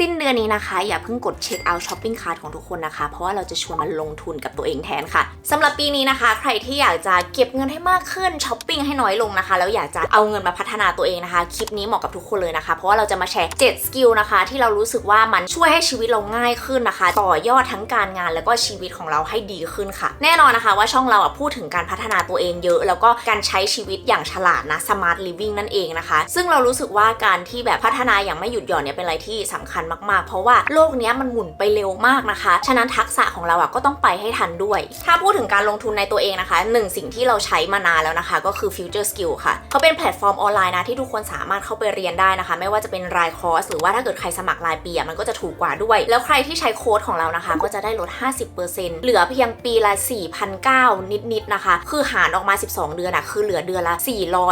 สิ้นเดือนนี้นะคะ อย่าเพิ่งกดเช็คเอาท์ช้อปปิ้งคาร์ทของทุกคนนะคะ เพราะว่าเราจะชวนมาลงทุนกับตัวเองแทนค่ะสำหรับปีนี้นะคะ ใครที่อยากจะเก็บเงินให้มากขึ้นช้อปปิ้งให้น้อยลงนะคะ แล้วอยากจะเอาเงินมาพัฒนาตัวเองนะคะ คลิปนี้เหมาะกับทุกคนเลยนะคะ เพราะว่าเราจะมาแชร์ 7 สกิลนะคะ ที่เรารู้สึกว่ามันช่วยให้ชีวิตเราง่ายขึ้นนะคะ ต่อยอดทั้งการงานแล้วก็ชีวิตของเราให้ดีขึ้นค่ะ แน่นอนนะคะว่าช่องเราอะพูดถึงการพัฒนาตัวเองเยอะ แล้วก็การใช้ชีวิตอย่างฉลาดนะ smart living นั่นเองนะคะ ซึ่งเรารู้สึกว่าการที่แบบพัฒนาอย่างไม่หยุดหย่อนเนี่ยเป็นอะไรที่สำคัญมากๆ เพราะว่าโลกนี้มันหมุนไปเร็วมากนะคะ ฉะนั้นทักษะของเราอะก็ต้องไปให้ทันด้วย ถ้าพูดถึงการลงทุนในตัวเองนะคะหนึ่งสิ่งที่เราใช้มานานแล้วนะคะ ก็คือ Future Skill ค่ะเขาเป็นแพลตฟอร์มออนไลน์นะที่ทุกคนสามารถเข้าไปเรียนได้นะคะ ไม่ว่าจะเป็นรายคอร์สหรือว่าถ้าเกิดใครสมัครรายปีอะมันก็จะถูกกว่าด้วย แล้วใครที่ใช้โค้ดของเรานะคะ ก็จะได้ลด 50%เหลือเพียงปีละ4,900นิดๆนะคะ คือหารออกมา 12 เดือนอะคือเหลือเดือนละ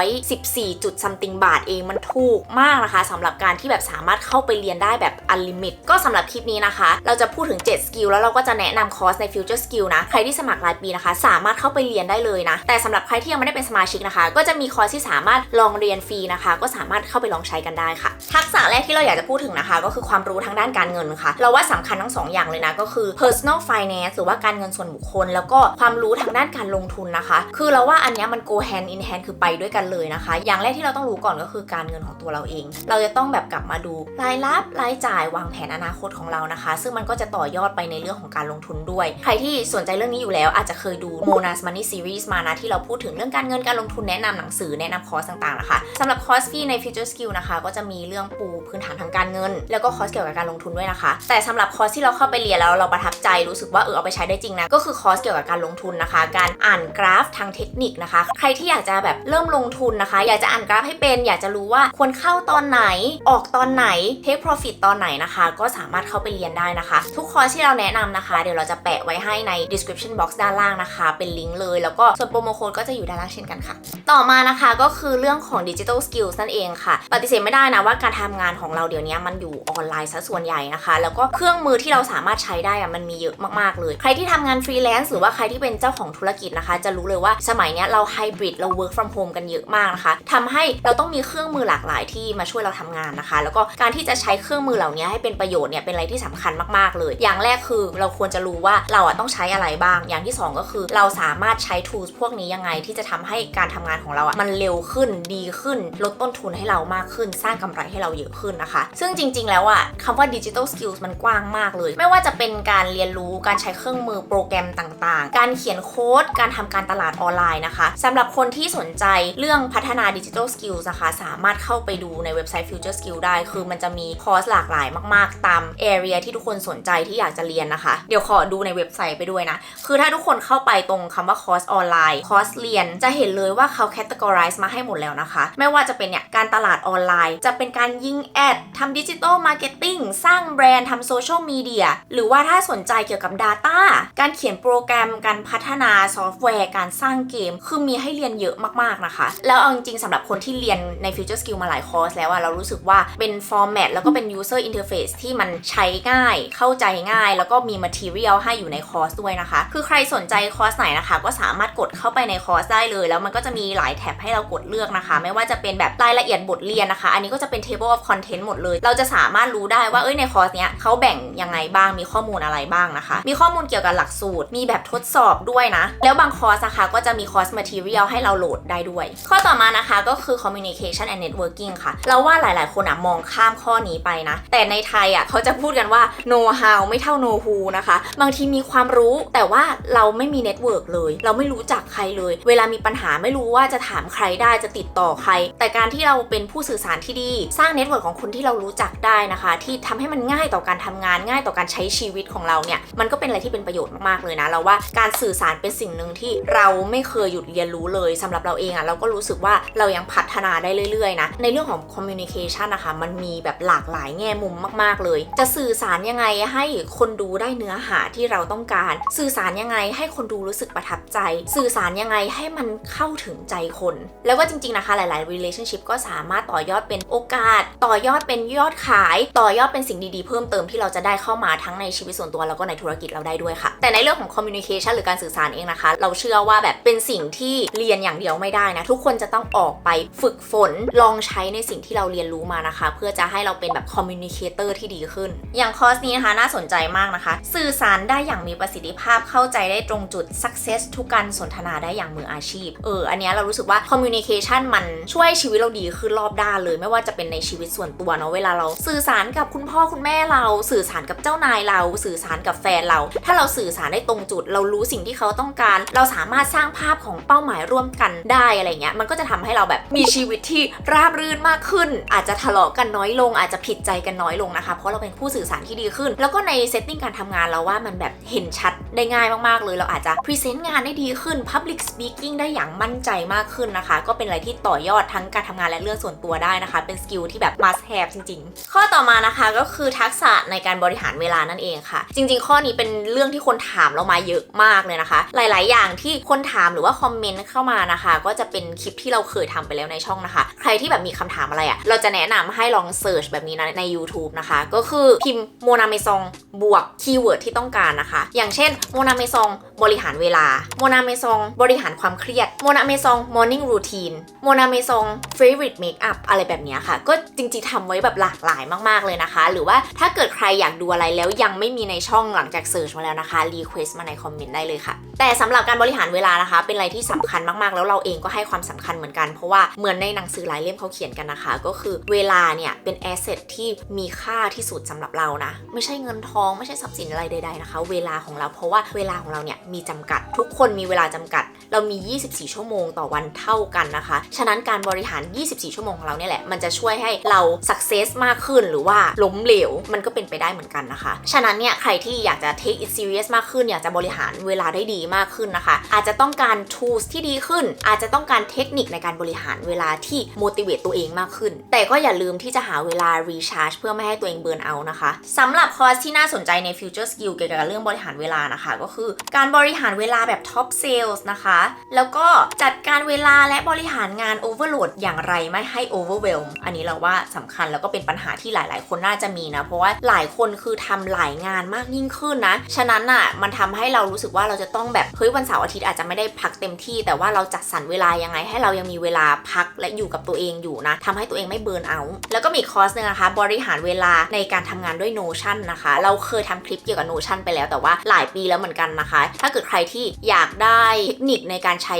414จุด something บาทเองมันถูกมากนะคะสำหรับการที่แบบสามารถเข้าไปเรียนได้แบบ unlimit ก็สำหรับคลิปนี้นะคะ เราจะพูดถึง 7 สกิลแล้วเราก็จะแนะนำคอร์สใน Future Skill นะ ใครที่สมัครรายปีนะคะ สามารถเข้าไปเรียนได้เลยนะ แต่สำหรับใครที่ยังไม่ได้เป็นสมาชิกนะคะ ก็จะมีคอร์สที่สามารถลองเรียนฟรีนะคะ ก็สามารถเข้าไปลองใช้กันได้ค่ะ ทักษะแรกที่เราอยากจะพูดถึงนะคะ ก็คือความรู้ทางด้านการเงินค่ะ เราว่าสำคัญทั้งสองอย่างเลยนะก็คือ personal finance หรือว่าการเงินส่วนบุคคล แล้วก็ความรู้ทางด้านการลงทุนนะคะ คือเราว่าอันนี้มัน go hand in hand คือไปด้วยกันเลยนะคะ อย่างแรกที่เราต้องรู้ก่อนก็คือการเงินของตัวเราเอง เราจะต้องแบบกลับมาดูรายรับรายจ่ายวางแผนอนาคตของเรานะคะ ซึ่งมันก็จะต่อยอดไปในเรื่องของการลงทุนด้วย ใครที่สนใจเรื่องนี้อยู่แล้วอาจจะเคยดู Mona's Money Series มานะ ที่เราพูดถึงเรื่องการเงินการลงทุนแนะนำหนังสือแนะนำคอร์สต่างๆนะคะสำหรับคอร์สฟรีใน Future Skill นะคะ ก็จะมีเรื่องปูพื้นฐานทางการเงิน แล้วก็คอร์สเกี่ยวกับการลงทุนด้วยนะคะ แต่สำหรับคอร์สที่เราเข้าไปเรียนแล้วเราประทับใจรู้สึกว่าเออเอาไปใช้ได้จริงนะก็คือคอร์สเกี่ยวกับการลงทุนนะคะ การอ่านกราฟทางเทคนิคนะคะ ใครที่อยากจะแบบเริ่มลงทุนนะคะ อยากจะอ่านกราฟให้เป็น อยากจะรู้ว่าควรเข้าตอนไหนออกตอนไหน take profit ตอนไหนนะคะ ก็สามารถเข้าไปเรียนได้นะคะ ทุกคอร์สที่เราแนะนำนะคะ เดี๋ยวเราจะแปะไว้ให้ใน description box ด้านล่างนะคะ เป็นลิงก์เลย แล้วก็ส่วนโปรโมโค้ดก็จะอยู่ด้านล่างเช่นกันค่ะ ต่อมานะคะก็คือเรื่องของ digital skills นั่นเองค่ะ ปฏิเสธไม่ได้นะว่าการทำงานของเราเดี๋ยวนี้มันอยู่ออนไลน์ซะส่วนใหญ่นะคะ แล้วก็เครื่องมือที่เราสามารถใช้ได้อะมันมีเยอะมากๆเลย ใครที่ทำงานฟรีแลนซ์หรือว่าใครที่เป็นเจ้าของธุรกิจนะคะ จะรู้เลยว่าสมัยนี้เราไฮบริดเรา work from home กันเยอะมากนะคะทำให้เราต้องมีเครื่องมือหลากหลายที่มาช่วยเราทำงานนะคะ แล้วก็การที่จะใช้เครื่องมือเหล่านี้ให้เป็นประโยชน์เนี่ยเป็นอะไรที่สำคัญมากๆเลย อย่างแรกคือเราควรจะรู้ว่าเราอะต้องใช้อะไรบ้าง อย่างที่สองก็คือ เราสามารถใช้ tools พวกนี้ยังไงที่จะทำให้การทำงานของเราอะมันเร็วขึ้นดีขึ้น ลดต้นทุนให้เรามากขึ้น สร้างกำไรให้เราเยอะขึ้นนะคะ ซึ่งจริง ๆ แล้วอะคำว่า digital skills มันกว้างมากเลย ไม่ว่าจะเป็นการเรียนรู้การใช้เครื่องมือโปรแกรมต่างๆ การเขียนโค้ดการทำการตลาดออนไลน์นะคะสำหรับคนที่สนใจเรื่องพัฒนา digital skills นะคะ สามารถเข้าไปดูในเว็บไซต์ Future Skill ได้ คือมันจะมีคอร์สหลากหลายมากๆ ตาม area ที่ทุกคนสนใจที่อยากจะเรียนนะคะ เดี๋ยวขอดูในเว็บไซต์ไปด้วยนะ คือถ้าทุกคนเข้าไปตรงคำว่าคอร์สออนไลน์คอร์สเรียนจะเห็นเลยว่าเขา categorize มาให้หมดแล้วนะคะ ไม่ว่าจะเป็นเนี่ยการตลาดออนไลน์ จะเป็นการยิงแอดทำดิจิ t a ลมาร์เก็ตติ้งสร้างแบรนด์ทำโซเชียลมีเดียหรือว่าถ้าสนใจเกี่ยวกับ Data การเขียนโปรแกรมการพัฒนาซอฟต์แวร์การสร้างเกม คือมีให้เรียนเยอะมากๆนะคะ แล้วเอาจริงๆสำหรับคนที่เรียนใน Future Skill มาหลายคอร์สแล้วอะเรารู้สึกว่าเป็นฟอร์แมตแล้วก็เป็น user interface ที่มันใช้ง่ายเข้าใจง่าย แล้วก็มี material ให้อยู่ในคอร์สด้วยนะคะ คือใครสนใจคอร์สไหนนะคะ ก็สามารถกดเข้าไปในคอร์สได้เลย แล้วมันก็จะมีหลายแท็บให้เรากดเลือกนะคะ ไม่ว่าจะเป็นแบบรายละเอียดบทเรียนนะคะ อันนี้ก็จะเป็น table of content หมดเลย เราจะสามารถรู้ได้ว่าเอ้ยในคอร์สเนี้ยเขาแบ่งยังไงบ้างมีข้อมูลอะไรบ้างนะคะ มีข้อมูลเกี่ยวกับหลักสูตร มีแบบทดสอบด้วยนะ แล้วบางคอร์สนะคะก็จะมีคอร์ส material ให้เราโหลดได้ด้วย ข้อต่อมานะคะก็คือ communication and networking ค่ะ เราว่าหลาย ๆ คนอะมองข้ามข้อนี้ไปนะ แต่ในไทยอะเขาจะพูดกันว่า know how ไม่เท่า know who นะคะ บางทีมีความรู้แต่ว่าเราไม่มีเน็ตเวิร์กเลย เราไม่รู้จักใครเลย เวลามีปัญหาไม่รู้ว่าจะถามใครได้จะติดต่อใคร แต่การที่เราเป็นผู้สื่อสารที่ดี สร้างเน็ตเวิร์กของคนที่เรารู้จักได้นะคะ ที่ทำให้มันง่ายต่อการทำงานง่ายต่อการใช้ชีวิตของเราเนี่ยมันก็เป็นอะไรที่เป็นประโยชน์มากๆเลยนะเราว่าการสื่อสารเป็นสิ่งหนึ่งที่เราไม่เคยหยุดเรียนรู้เลยสำหรับเราเองอะเราก็รู้สึกว่าเรายังพัฒนาได้เรื่อยๆนะในเรื่องของ communication นะคะมันมีแบบหลากหลายแง่มุมมาก ๆ เลย จะสื่อสารยังไงให้คนดูได้เนื้อหาที่เราต้องการ สื่อสารยังไงให้คนดูรู้สึกประทับใจ สื่อสารยังไงให้มันเข้าถึงใจคน แล้วก็จริง ๆ นะคะ หลาย ๆ relationship ก็สามารถต่อยอดเป็นโอกาส ต่อยอดเป็นยอดขาย ต่อยอดเป็นสิ่งดี ๆ เพิ่มเติมที่เราจะได้เข้ามาทั้งในชีวิตส่วนตัวแล้วก็ในธุรกิจเราได้ด้วยค่ะ แต่ในเรื่องของ communication หรือการสื่อสารเองนะคะ เราเชื่อว่าแบบเป็นสิ่งที่เรียนอย่างเดียวไม่ได้นะ ทุกคนจะต้องออกไปฝึกฝนลองใช้ในสิ่งที่เราเรียนรู้มานะคะ เพื่อจะให้เราเป็นแบบ communicator เคเตอร์ที่ดีขึ้น อย่างคอร์สนี้นะคะน่าสนใจมากนะคะ สื่อสารได้อย่างมีประสิทธิภาพเข้าใจได้ตรงจุด success ทุกการสนทนาได้อย่างมืออาชีพ เออ อันนี้เรารู้สึกว่า communication มันช่วยชีวิตเราดีขึ้นรอบด้านเลย ไม่ว่าจะเป็นในชีวิตส่วนตัวเนาะ เวลาเราสื่อสารกับคุณพ่อคุณแม่เรา สื่อสารกับเจ้านายเรา สื่อสารกับแฟนเรา ถ้าเราสื่อสารได้ตรงจุด เรารู้สิ่งที่เขาต้องการ เราสามารถสร้างภาพของเป้าหมายร่วมกันได้อะไรเงี้ย มันก็จะทำให้เราแบบมีชีวิตที่ราบรื่นมากขึ้น อาจจะทะเลาะกันน้อยลง อาจจะผิดใจกันน้อยลงนะคะ เพราะเราเป็นผู้สื่อสารที่ดีขึ้น แล้วก็ในเซตติ้งการทำงานเราว่ามันแบบเห็นชัดได้ง่ายมากๆเลย เราอาจจะพรีเซนต์งานได้ดีขึ้น Public Speaking ได้อย่างมั่นใจมากขึ้นนะคะ ก็เป็นอะไรที่ต่อยอดทั้งการทำงานและเรื่องส่วนตัวได้นะคะ เป็นสกิลที่แบบ must have จริง ๆ ข้อต่อมานะคะก็คือทักษะในการบริหารเวลานั่นเองค่ะ จริง ๆ ข้อนี้เป็นเรื่องที่คนถามเรามาเยอะมากเลยนะคะ หลาย ๆ อย่างที่คนถามหรือว่าคอมเมนต์เข้ามานะคะ ก็จะเป็นคลิปที่เราเคยทำไปแล้วในช่องนะคะ ใครที่แบบมีคำถามอะไรอะ่ะเราจะแนะนำให้ลองเสิร์ชแบบนี้นะใน YouTube นะคะ ก็คือพิมพ์โมนาเมซองบวกคีย์เวิร์ดที่ต้องการนะคะ อย่างเช่นโมนาเมซองบริหารเวลาโมนาเมซองบริหารความเครียดโมนาเมซอง morning routine โมนาเมซอง favorite makeup อะไรแบบนี้ค่ะ ก็จริงๆทำไว้แบบหลากหลายมากๆเลยนะคะ หรือว่าถ้าเกิดใครอยากดูอะไรแล้วยังไม่มีในช่องหลังจากเสิร์ชมาแล้วนะคะรีเควสต์มาในคอมเมนต์ได้เลยค่ะ แต่สำหรับการบริหารเวลานะคะ เป็นอะไรที่สำคัญมากๆ แล้วเราเองก็ให้ความสำคัญเหมือนกันเพราะว่าเหมือนในหนังสือหลายเล่มเขาเขียนกันนะคะ ก็คือเวลาเนี่ยเป็นแอสเซทที่มีค่าที่สุดสำหรับเรานะ ไม่ใช่เงินทองไม่ใช่ทรัพย์สินอะไรใดๆนะคะ เวลาของเราเพราะว่าเวลาของเราเนี่ยมีจำกัด ทุกคนมีเวลาจำกัด เรามี 24 ชั่วโมงต่อวันเท่ากันนะคะ ฉะนั้นการบริหาร 24 ชั่วโมงของเราเนี่ยแหละ มันจะช่วยให้เรา success มากขึ้นหรือว่าล้มเหลว มันก็เป็นไปได้เหมือนกันนะคะ ฉะนั้นเนี่ยใครที่อยากจะ take it serious มากขึ้น อยากจะบริหารเวลาได้ดีมากขึ้นนะคะ อาจจะต้องการ tools ที่ดีขึ้น อาจจะต้องการเทคนิคในการบริหารเวลาที่ motivate ตัวเองมากขึ้น แต่ก็อย่าลืมที่จะหาเวลา recharge เพื่อไม่ให้ตัวเองเบิร์นเอานะคะสำหรับคอร์สที่น่าสนใจใน future skill เกี่ยวกับเรื่องบริหารเวลานะคะ ก็คือการบริหารเวลาแบบ top sales นะคะ แล้วก็จัดการเวลาและบริหารงาน overload อย่างไรไม่ให้ overwhelm อันนี้เราว่าสำคัญแล้วก็เป็นปัญหาที่หลาย ๆ คนน่าจะมีนะ เพราะว่าหลายคนคือทำหลายงานมากยิ่งขึ้นนะ ฉะนั้นอะมันทำให้เรารู้สึกว่าเราจะต้องแบบเฮ้ยวันเสาร์อาทิตย์อาจจะไม่ได้พักเต็มที่ แต่ว่าเราจัดสรรเวลายังไง ให้เรายังมีเวลาพักและอยู่กับตัวเองอยู่นะทำให้ตัวเองไม่เบิร์นเอาแล้วก็มีคอร์สหนึงนะคะบริหารเวลาในการทำงานด้วย Notion นะคะ เราเคยทำคลิปเกี่ยวกับ Notion ไปแล้วแต่ว่าหลายปีแล้วเหมือนกันนะคะ ถ้าเกิดใครที่อยากได้เทคนิคในการใช้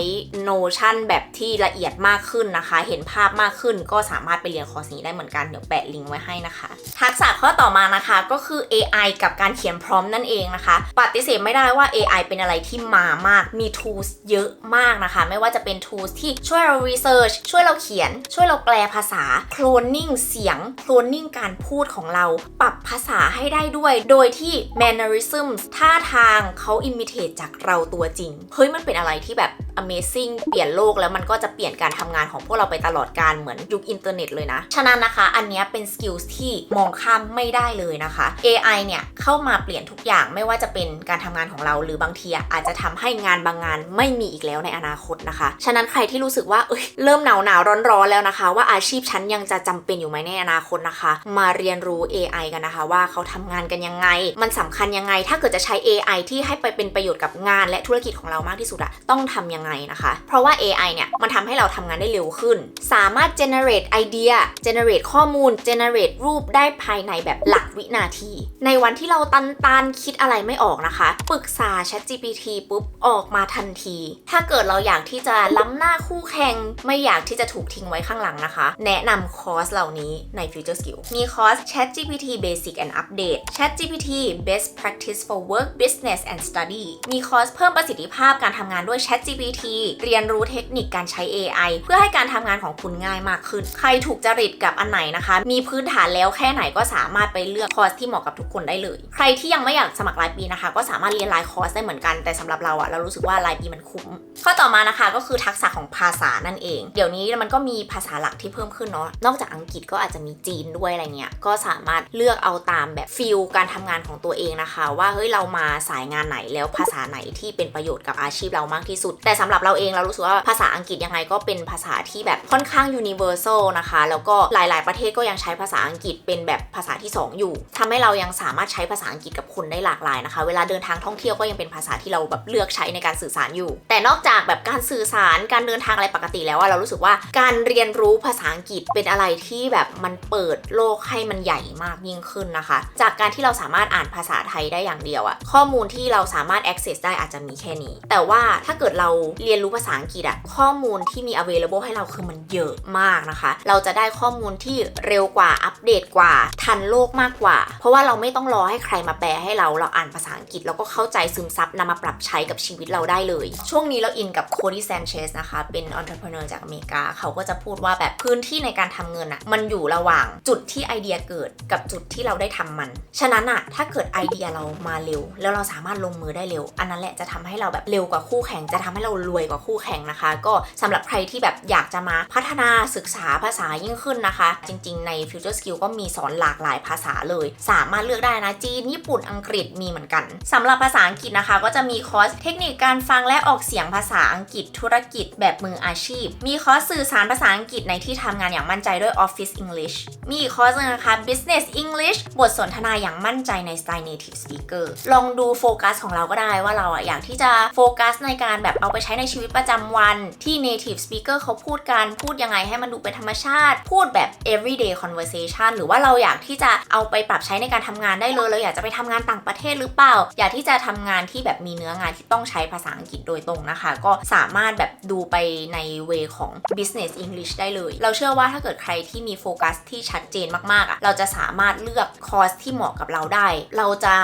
Notion แบบที่ละเอียดมากขึ้นนะคะ เห็นภาพมากขึ้นก็สามารถไปเรียนคอร์สนี้ได้เหมือนกันเดี๋ยวแปะลิงก์ไว้ให้นะคะ ทักษะข้อต่อมานะคะก็คือ AI กับการเขียนพร้อมนั่นเองนะคะ ปฏิเสธไม่ได้ว่า AI เป็นอะไรที่มามากมี tools เยอะมากนะคะ ไม่ว่าจะเป็น tools ที่ช่วยเรา research ช่วยเราเขียน ช่วยเราแปลภาษา cloning เสียง cloning การพูดของเรา ปรับภาษาให้ได้ด้วย โดยที่ mannerisms ท่าทางเขา imitate จากเราตัวจริง เฮ้ยมันเป็นอะไรที่แบบ Amazing เปลี่ยนโลกแล้วมันก็จะเปลี่ยนการทำงานของพวกเราไปตลอดการเหมือนยุคอินเทอร์เน็ตเลยนะ ฉะนั้นนะคะ อันนี้เป็นสกิลที่มองข้ามไม่ได้เลยนะคะ AI เนี่ยเข้ามาเปลี่ยนทุกอย่างไม่ว่าจะเป็นการทำงานของเรา หรือบางทีอาจจะทำให้งานบางงานไม่มีอีกแล้วในอนาคตนะคะ ฉะนั้นใครที่รู้สึกว่าเอ้ยเริ่มหนาวหนาวร้อนร้อนๆแล้วนะคะ ว่าอาชีพฉันยังจะจำเป็นอยู่ไหมในอนาคตนะคะ มาเรียนรู้ AI กันนะคะ ว่าเขาทำงานกันยังไง มันสำคัญยังไง ถ้าเกิดจะใช้ AI ที่ให้ไปเป็นประโยชน์กับงานและธุรกิจของเรามากที่สุดอะต้องทำยังไงนะคะ เพราะว่า AI เนี่ยมันทำให้เราทำงานได้เร็วขึ้น สามารถ generate ไอเดีย generate ข้อมูล generate รูปได้ภายในแบบหลักวินาที ในวันที่เราตันตันคิดอะไรไม่ออกนะคะ ปรึกษา ChatGPT ปุ๊บออกมาทันที ถ้าเกิดเราอยากที่จะล้ำหน้าคู่แข่งไม่อยากที่จะถูกทิ้งไว้ข้างหลังนะคะ แนะนำคอร์สเหล่านี้ใน Future Skill มีคอร์ส ChatGPT Basic and Update ChatGPT Best Practice for Work Business and Study มีคอร์สเพิ่มประสิทธิภาพการทำงานด้วย ChatGPT เรียนรู้เทคนิคการใช้ AI เพื่อให้การทำงานของคุณง่ายมากขึ้น ใครถูกจริตกับอันไหนนะคะ มีพื้นฐานแล้วแค่ไหนก็สามารถไปเลือกคอร์สที่เหมาะกับทุกคนได้เลย ใครที่ยังไม่อยากสมัครรายปีนะคะ ก็สามารถเรียนรายคอร์สได้เหมือนกันแต่สำหรับเราอะเรารู้สึกว่ารายปีมันคุ้ม ข้อต่อมานะคะก็คือทักษะของภาษานั่นเอง เดี๋ยวนี้มันก็มีภาษาหลักที่เพิ่มขึ้นเนาะนอกจากอังกฤษก็อาจจะมีจีนด้วยอะไรเงี้ยก็สามารถเลือกเอาตามแบบฟิลการทำงานของตัวเองนะคะ ว่าเฮ้ยเรามาสายงานไหนแล้วภาษาไหนที่เป็นประโยชน์กับอาชีพเรามากที่สุด แต่สำหรับเราเองเรารู้สึกว่าภาษาอังกฤษยังไงก็เป็นภาษาที่แบบค่อนข้าง universal นะคะ แล้วก็หลาย ๆ ประเทศก็ยังใช้ภาษาอังกฤษเป็นแบบภาษาที่ 2 อยู่ทำให้เรายังสามารถใช้ภาษาอังกฤษกับคนได้หลากหลายนะคะ เวลาเดินทางท่องเที่ยวก็ยังเป็นภาษาที่เราแบบเลือกใช้ในการสื่อสารอยู่ แต่นอกจากแบบการสื่อสารการเดินทางอะไรปกติแล้วอะเรารู้สึกว่าการเรียนรู้ภาษาอังกฤษเป็นอะไรที่แบบมันเปิดโลกให้มันใหญ่มากยิ่งขึ้นนะคะ จากการที่เราสามารถอ่านภาษาไทยได้อย่างเดียวอะข้อมูลที่เราสามารถ access ได้อาจจะมีแค่นี้ แต่ว่าถ้าเกิดเราเรียนรู้ภาษาอังกฤษอะข้อมูลที่มี available ให้เราคือมันเยอะมากนะคะ เราจะได้ข้อมูลที่เร็วกว่าอัปเดตกว่า ทันโลกมากกว่า เพราะว่าเราไม่ต้องรอให้ใครมาแปลให้เราเราอ่านภาษาอังกฤษแล้วก็เข้าใจซึมซับนำมาปรับใช้กับชีวิตเราได้เลย ช่วงนี้เราอินกับโคดี้แซนเชสนะคะ เป็น entrepreneur จากอเมริกา เขาก็จะพูดว่าแบบพื้นที่ในการทำเงินอะมันอยู่ระหว่างจุดที่ไอเดียเกิดกับจุดที่เราได้ทำมัน ฉะนั้นอะถ้าเกิดไอเดียเรามาเร็ว แล้วเราสามารถลงมือได้เร็ว อันนั้นแหละจะทำให้เราแบบเร็วกว่าคู่แข่งจะทำให้เรารวยกว่าคู่แข่งนะคะ ก็สำหรับใครที่แบบอยากจะมาพัฒนาศึกษาภาษายิ่งขึ้นนะคะ จริง ๆ ใน Future Skill ก็มีสอนหลากหลายภาษาเลย สามารถเลือกได้นะจีน ญี่ปุ่นอังกฤษมีเหมือนกันสำหรับภาษาอังกฤษนะคะ ก็จะมีคอร์สเทคนิคการฟังและออกเสียงภาษาอังกฤษธุรกิจแบบมืออาชีพ มีคอร์สสื่อสารภาษาอังกฤษในที่ทำงานอย่างมั่นใจด้วย Office English มีอีกคอร์สนึงนะคะ Business English บทสนทนาอย่างมั่นใจในสไตล์ Native Speaker ลองดูโฟกัสของเราก็ได้ว่าเราอะอยากที่จะโฟกัสในการแบบเอาไปใช้ในชีวิตประจำวันที่ Native Speaker เขาพูดกันพูดยังไงให้มันดูเป็นธรรมชาติ พูดแบบ everyday conversation หรือว่าเราอยากที่จะเอาไปปรับใช้ในการทำงานได้เลยเราอยากจะไปทำงานต่างประเทศหรือเปล่า อยากที่จะทำงานที่แบบมีเนื้องานที่ต้องใช้ภาษาอังกฤษโดยตรงนะคะ ก็สามารถแบบดูไปในเวของ business English ได้เลย เราเชื่อว่าถ้าเกิดใครที่มีโฟกัสที่ชัดเจนมากๆอะเราจะสามารถเลือกคอร์สที่เหมาะกับเราได้ เราจะ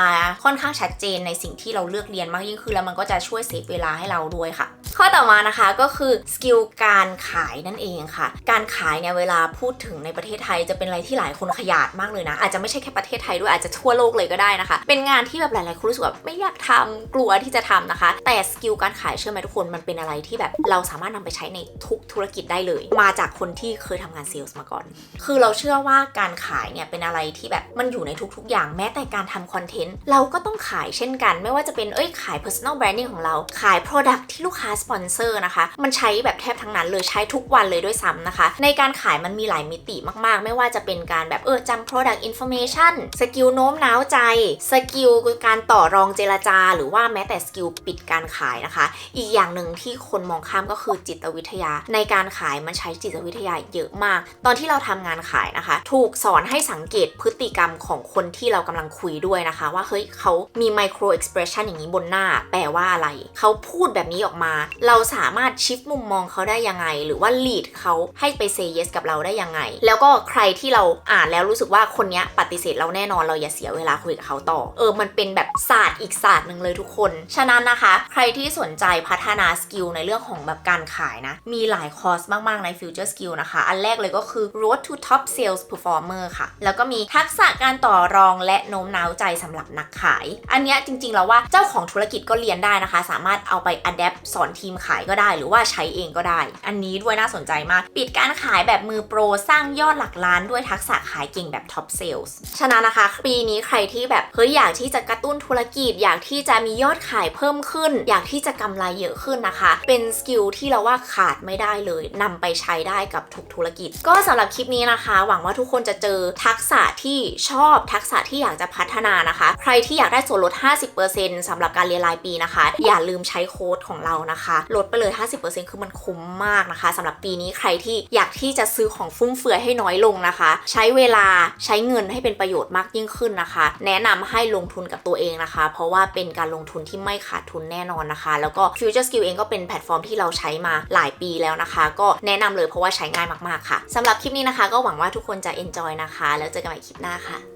ค่อนข้างชัดเจนในสิ่งที่เราเลือกเรียนมากยิ่งขึ้นแล้วมันก็จะช่วยเซฟเวลาให้เราด้วยค่ะ ข้อต่อมานะคะก็คือสกิลการขายนั่นเองค่ะ การขายเนี่ยเวลาพูดถึงในประเทศไทยจะเป็นอะไรที่หลายคนขยาดมากเลยนะ อาจจะไม่ใช่แค่ประเทศไทยด้วยอาจจะทั่วโลกเลยก็ได้นะคะ เป็นงานที่แบบหลายๆคนรู้สึกแบบไม่อยากทำกลัวที่จะทำนะคะ แต่สกิลการขายเชื่อไหมทุกคนมันเป็นอะไรที่แบบเราสามารถนำไปใช้ในทุกธุรกิจได้เลย มาจากคนที่เคยทำงานเซลส์มาก่อน คือเราเชื่อว่าการขายเนี่ยเป็นอะไรที่แบบมันอยู่ในทุกๆ อย่างแม้แต่การทำคอนเทนต์เราก็ต้องขายเช่นกัน ไม่ว่าจะเป็นเอ้ยขาย personal branding ของเราขาย product ที่ลูกค้าสปอนเซอร์นะคะ มันใช้แบบแทบทั้งนั้นเลยใช้ทุกวันเลยด้วยซ้ำนะคะ ในการขายมันมีหลายมิติมากๆ ไม่ว่าจะเป็นการแบบเออจำ product information สกิลโน้มน้าวใจ สกิลการต่อรองเจรจา หรือว่าแม้แต่สกิลปิดการขายนะคะ อีกอย่างหนึ่งที่คนมองข้ามก็คือจิตวิทยา ในการขายมันใช้จิตวิทยาเยอะมาก ตอนที่เราทำงานขายนะคะ ถูกสอนให้สังเกตพฤติกรรมของคนที่เรากำลังคุยด้วยนะคะ ว่าเฮ้ยเขามีไมโครเอ็กซ์เพรสชันอย่างนี้บนหน้า แปลว่าอะไร เขาพูดแบบนี้ออกมาเราสามารถชิฟมุมมองเขาได้ยังไง หรือว่า lead เขาให้ไป say yes กับเราได้ยังไง แล้วก็ใครที่เราอ่านแล้วรู้สึกว่าคนนี้ปฏิเสธเราแน่นอนเราอย่าเสียเวลาคุยกับเขาต่อ เออ มันเป็นแบบศาสตร์อีกศาสตร์หนึ่งเลยทุกคน ฉะนั้นนะคะ ใครที่สนใจพัฒนาสกิลในเรื่องของแบบการขายนะ มีหลายคอร์สมาก ๆ ใน Future Skill นะคะ อันแรกเลยก็คือ Road to Top Sales Performer ค่ะ แล้วก็มีทักษะการต่อรองและโน้มน้าวใจสำหรับนักขาย อันนี้จริงๆแล้วว่าเจ้าของธุรกิจก็เรียนได้นะคะ สามารถเอาไป adapt สอนทีมขายก็ได้ หรือว่าใช้เองก็ได้ อันนี้ด้วยน่าสนใจมาก ปิดการขายแบบมือโปรสร้างยอดหลักล้านด้วยทักษะขายเก่งแบบ Top Sales ฉะนั้นนะคะ ปีนี้ใครที่แบบเฮ้ยอยากที่จะกระตุ้นธุรกิจ อยากที่จะมียอดขายเพิ่มขึ้น อยากที่จะกำไรเยอะขึ้นนะคะ เป็นสกิลที่เราว่าขาดไม่ได้เลยนำไปใช้ได้กับทุกธุรกิจ ก็สำหรับคลิปนี้นะคะ หวังว่าทุกคนจะเจอทักษะที่ชอบทักษะที่อยากจะพัฒนานะคะ ใครที่อยากได้ส่วนลด 50%สำหรับการเรียนรายปีนะคะ อย่าลืมใช้โค้ดของเรานะคะลดไปเลย 50%คือมันคุ้มมากนะคะสำหรับปีนี้ใครที่อยากที่จะซื้อของฟุ่มเฟือยให้น้อยลงนะคะ ใช้เวลาใช้เงินให้เป็นประโยชน์มากยิ่งขึ้นนะคะ แนะนำให้ลงทุนกับตัวเองนะคะ เพราะว่าเป็นการลงทุนที่ไม่ขาดทุนแน่นอนนะคะ แล้วก็ Future Skill เองก็เป็นแพลตฟอร์มที่เราใช้มาหลายปีแล้วนะคะ ก็แนะนำเลยเพราะว่าใช้ง่ายมากๆค่ะสำหรับคลิปนี้นะคะ ก็หวังว่าทุกคนจะ enjoy นะคะ แล้วเจอกันใหม่คลิปหน้าค่ะ